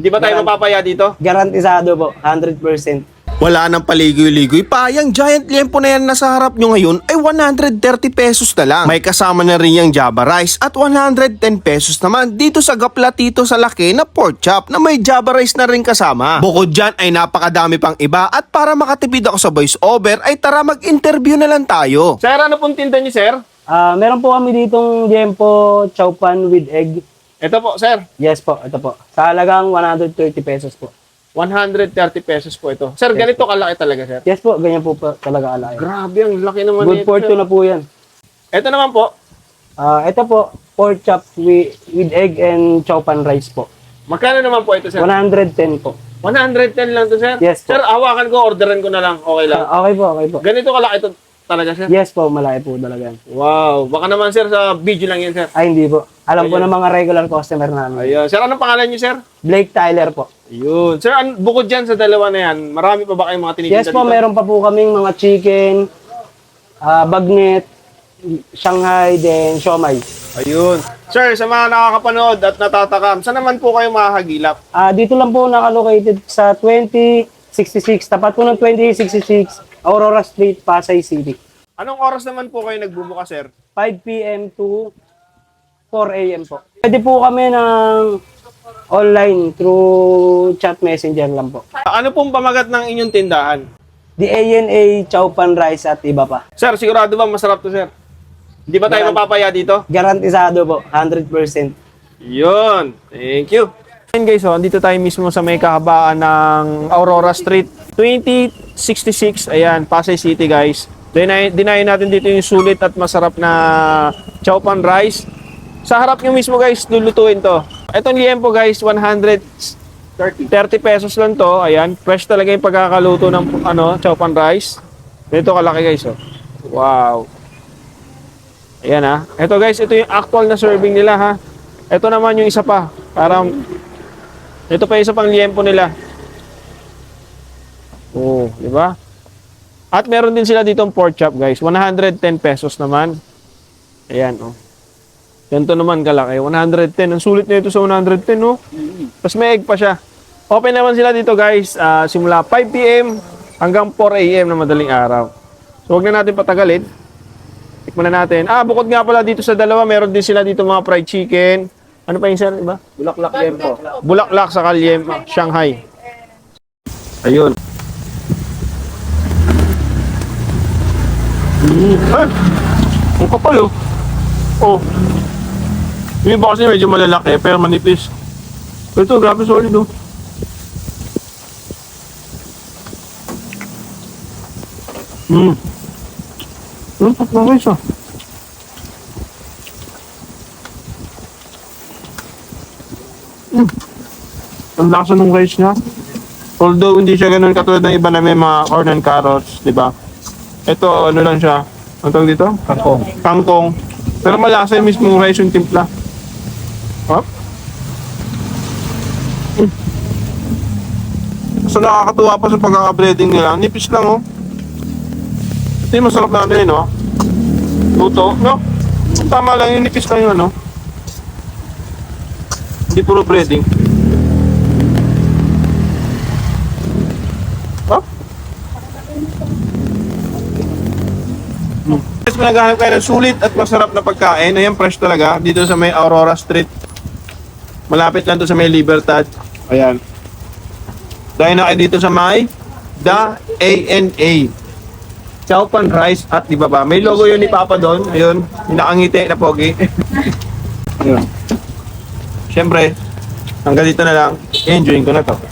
Di ba tayo Garan- mapapaya dito? Garantisado po, 100%. Wala nang paligoy-ligoy pa, yung giant liempo na yan na sa harap nyo ngayon ay 130 pesos na lang. May kasama na rin yung Java Rice at 110 pesos naman dito sa Gaplatito sa laki na pork chop na may Java Rice na rin kasama. Bukod dyan ay napakadami pang iba at para makatipid ako sa voice over ay tara mag-interview na lang tayo. Sir, ano pong tinda niyo, sir? Ah, meron po kami ditong Diempo chow pan with egg. Ito po, sir. Yes po, ito po. Sa halagang 130 pesos po. 130 pesos po ito. Sir, ganito kalaki talaga, sir. Yes po, ganyan po pa talaga alay. Grabe, ang laki naman Good nito, for two sir. na po yan. Ito naman po, Ah, ito po, pork chop with, with egg and chow pan rice po. magkano naman po ito, sir? 110 po. 110 lang to, sir? Yes po. Sir, hawakan ko, orderan ko na lang. Okay lang. Ah, okay po, okay po. Ganito kalaki ito talaga, sir? Yes po, malaki po talaga yan. Wow. Baka naman, sir, sa video lang yan, sir. Ay, hindi po. Alam po Ayun. ng mga regular customer namin. Ayun. Sir, anong pangalan niyo, sir? Blake Tyler po. Yun. Sir, an- bukod dyan sa dalawa na yan, marami pa ba kayong mga tinitinda Yes po, dito? meron pa po kaming mga chicken, ah, bagnet, Shanghai, then siomay. Ayun. Sir, sa mga nakakapanood at natatakam, saan naman po kayo makakagilap? Ah, dito lang po nakalocated sa 2066, tapat po ng 2066, Aurora Street, Pasay City. Anong oras naman po kayo nagbubukas, sir? 5 p.m. to 4 a.m. po. Pwede po kami ng online through chat messenger lang po. Ano pong pamagat ng inyong tindahan? The ANA Chow Pan Rice at iba pa. Sir, sigurado ba masarap to, sir? Hindi ba tayo Garan- mapapaya dito? Garantisado po, 100%. Yun. Thank you. Ayun guys, oh, andito tayo mismo sa may kahabaan ng Aurora Street. 2066, ayan, Pasay City guys. Dinay, dinayin natin dito yung sulit at masarap na chow pan rice. Sa harap nyo mismo guys, lulutuin to. Itong liempo guys, 130 pesos lang to. Ayan, fresh talaga yung pagkakaluto ng ano, chow pan rice. Dito kalaki guys, oh. Wow. Ayan ha. Ito guys, ito yung actual na serving nila ha. Ito naman yung isa pa. Parang, ito pa yung isa pang liempo nila. Oh, di ba? At meron din sila dito pork chop guys. 110 pesos naman. Ayan oh. Ganito naman kalaki. 110. Ang sulit na ito sa 110 no. Tapos may egg pa siya. Open naman sila dito guys. ah, simula 5 p.m. hanggang 4 a.m. na madaling araw. So wag na natin patagalin. Tikman na natin. Ah, bukod nga pala dito sa dalawa, meron din sila dito mga fried chicken. Ano pa yung sir, iba? Bulaklak din po. Bulaklak sa Kalyem, Shanghai. Ayun. Ah, ang kapal oh. Oh. Yung iba kasi medyo malalaki, pero manipis. Pero ito, grabe solid oh. Hmm. Ano pa pa guys ah? Ang lasa ng rice niya. Although hindi siya ganun katulad ng iba na may mga corn and carrots, di ba? Ito, ano lang siya. Ano tawag dito? Kangkong. Kangkong. Pero malasa yung mismong rice yung timpla. Hop. Mm. So nakakatuwa pa sa pagkaka-breading nila. Nipis lang oh. Ito yung masarap natin eh, no? Luto, no? Tama lang yung nipis lang yun, no? Hindi puro breading. Guys, kung naghahanap kayo ng sulit at masarap na pagkain, ayan, fresh talaga, dito sa may Aurora Street. Malapit lang to sa may Libertad. Ayan. Dahil na kayo dito sa may The ANA. Chow Pan Rice at di ba ba? May logo yun ni Papa doon. Ayun, nakangiti na pogi. Ayun. Siyempre, hanggang dito na lang. Enjoyin ko na to.